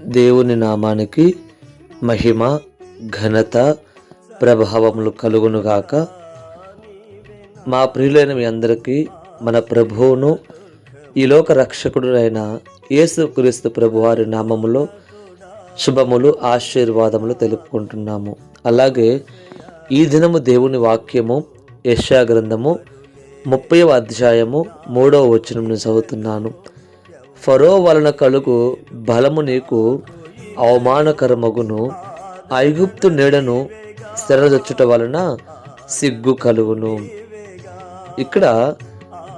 దేవుని నామానికి మహిమ ఘనత ప్రభావములు కలుగునుగాక. మా ప్రియులైన మీ అందరికీ మన ప్రభువును ఈ లోక రక్షకుడునైన యేసు క్రీస్తు ప్రభువారి నామములో శుభములు ఆశీర్వాదములు తెలుపుకుంటున్నాము. అలాగే ఈ దినము దేవుని వాక్యము యశా గ్రంథము ముప్పైవ అధ్యాయము మూడవ వచనం చదువుతున్నాను. ఫరో వలన కలుగు బలము నీకు అవమానకరమగును. ఐగుప్తు నీడను స్థిరదొచ్చుట వలన సిగ్గు కలుగును. ఇక్కడ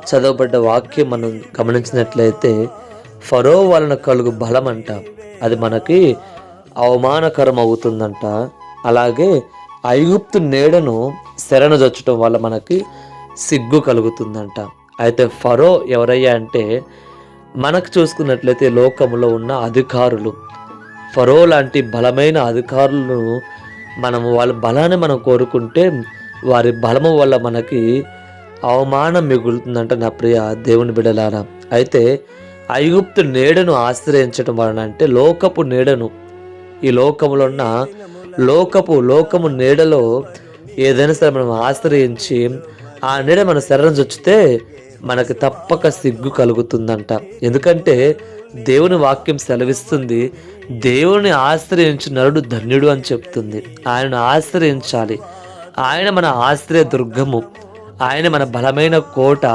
చదవబడ్డ వాక్యం మనం గమనించినట్లయితే ఫరో వలన కలుగు బలం అంట అది మనకి అవమానకరం అవుతుందంట అలాగే ఐగుప్తు నీడను శరణజొచ్చటం వల్ల మనకి సిగ్గు కలుగుతుందంట. అయితే ఫరో ఎవరయ్యా అంటే మనకు చూసుకున్నట్లయితే లోకంలో ఉన్న అధికారులు ఫరో లాంటి బలమైన అధికారులను మనం వాళ్ళ బలాన్ని మనం కోరుకుంటే వారి బలము వల్ల మనకి అవమానం మిగులుతుందంట నా ప్రియ దేవుని బిడలారా. అయితే ఐగుప్తు నీడను ఆశ్రయించడం వలన అంటే లోకపు నీడను ఈ లోకములో ఉన్న లోకపు లోకము నీడలో ఏదైనా సరే మనం ఆశ్రయించి ఆ నీడ మన శరణం చొచ్చితే మనకు తప్పక సిగ్గు కలుగుతుందంట. ఎందుకంటే దేవుని వాక్యం సెలవిస్తుంది దేవుని ఆశ్రయించి నరుడు ధన్యుడు అని చెప్తుంది. ఆయనను ఆశ్రయించాలి. ఆయన మన ఆశ్రయ దుర్గము. ఆయన మన బలమైన కోట.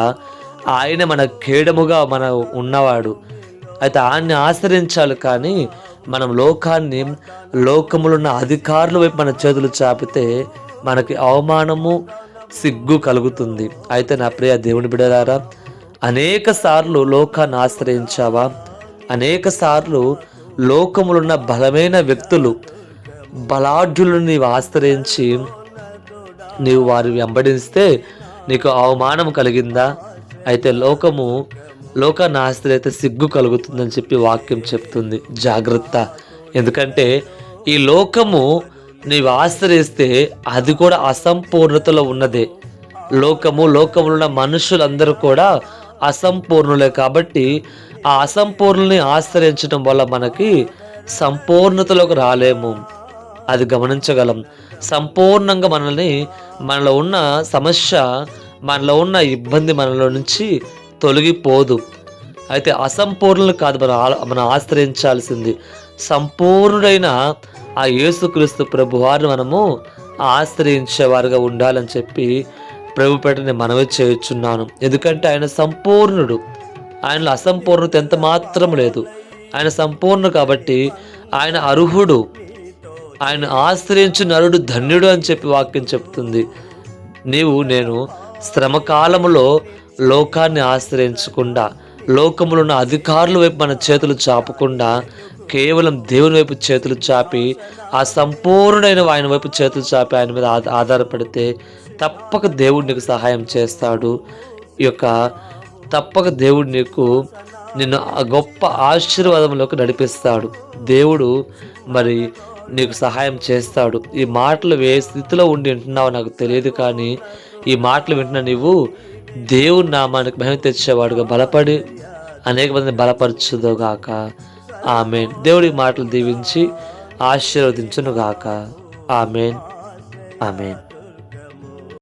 ఆయన మన కేడముగా మన ఉన్నవాడు. అయితే ఆయన్ని ఆశ్రయించాలి కానీ మనం లోకాన్ని లోకములున్న అధికారుల వైపు మన చేతులు చాపితే మనకి అవమానము సిగ్గు కలుగుతుంది. అయితే నా ప్రియ దేవుని బిడలారా అనేక సార్లు లోకాన్ని ఆశ్రయించావా? అనేక సార్లు లోకములున్న బలమైన వ్యక్తులు బలాఢ్యులను నీవు ఆశ్రయించి నీవు వారి వెంబడిస్తే నీకు అవమానం కలిగిందా? అయితే లోకము లోకాన్ని ఆశ్రయితే సిగ్గు కలుగుతుందని చెప్పి వాక్యం చెప్తుంది. జాగ్రత్త. ఎందుకంటే ఈ లోకము నీవు ఆశ్రయిస్తే అది కూడా అసంపూర్ణతలో ఉన్నదే. లోకము లోకములో ఉన్న మనుషులందరూ కూడా అసంపూర్ణులే కాబట్టి ఆ అసంపూర్ణుల్ని ఆశ్రయించడం వల్ల మనకి సంపూర్ణతలోకి రాలేము. అది గమనించగలం. సంపూర్ణంగా మనల్ని మనలో ఉన్న సమస్య మనలో ఉన్న ఇబ్బంది మనలో నుంచి తొలగిపోదు. అయితే అసంపూర్ణులు కాదు మనం మనం ఆశ్రయించాల్సింది. సంపూర్ణుడైన ఆ యేసుక్రీస్తు ప్రభువారిని మనము ఆశ్రయించేవారుగా ఉండాలని చెప్పి ప్రభు పెట్టని మనవి చేయుచున్నాను. ఎందుకంటే ఆయన సంపూర్ణుడు. ఆయనలో అసంపూర్ణత ఎంత మాత్రం లేదు. ఆయన సంపూర్ణ కాబట్టి ఆయన అర్హుడు. ఆయన ఆశ్రయించు నరుడు ధన్యుడు అని చెప్పి వాక్యం చెప్తుంది. నీవు నేను శ్రమకాలములో లోకాన్ని ఆశ్రయించకుండా లోకములో ఉన్న అధికారుల వైపు మన చేతులు చాపకుండా కేవలం దేవుని వైపు చేతులు చాపి ఆ సంపూర్ణమైన ఆయన వైపు చేతులు చాపి ఆయన మీద ఆధారపడితే తప్పక దేవుడు నీకు సహాయం చేస్తాడు. ఈ యొక్క తప్పక దేవుడు నీకు నిన్ను గొప్ప ఆశీర్వాదంలోకి నడిపిస్తాడు. దేవుడు మరి నీకు సహాయం చేస్తాడు. ఈ మాటలు ఏ స్థితిలో ఉండి వింటున్నావో నాకు తెలియదు కానీ ఈ మాటలు వింటున్న నీవు దేవుడు నామానికి మహిమ తెచ్చేవాడుగా బలపడి అనేక మందిని బలపరచుదుగాక ఆమెన్. దేవుడి మాటలు దీవించి ఆశీర్వదించునుగాక. ఆమెన్. ఆమెన్.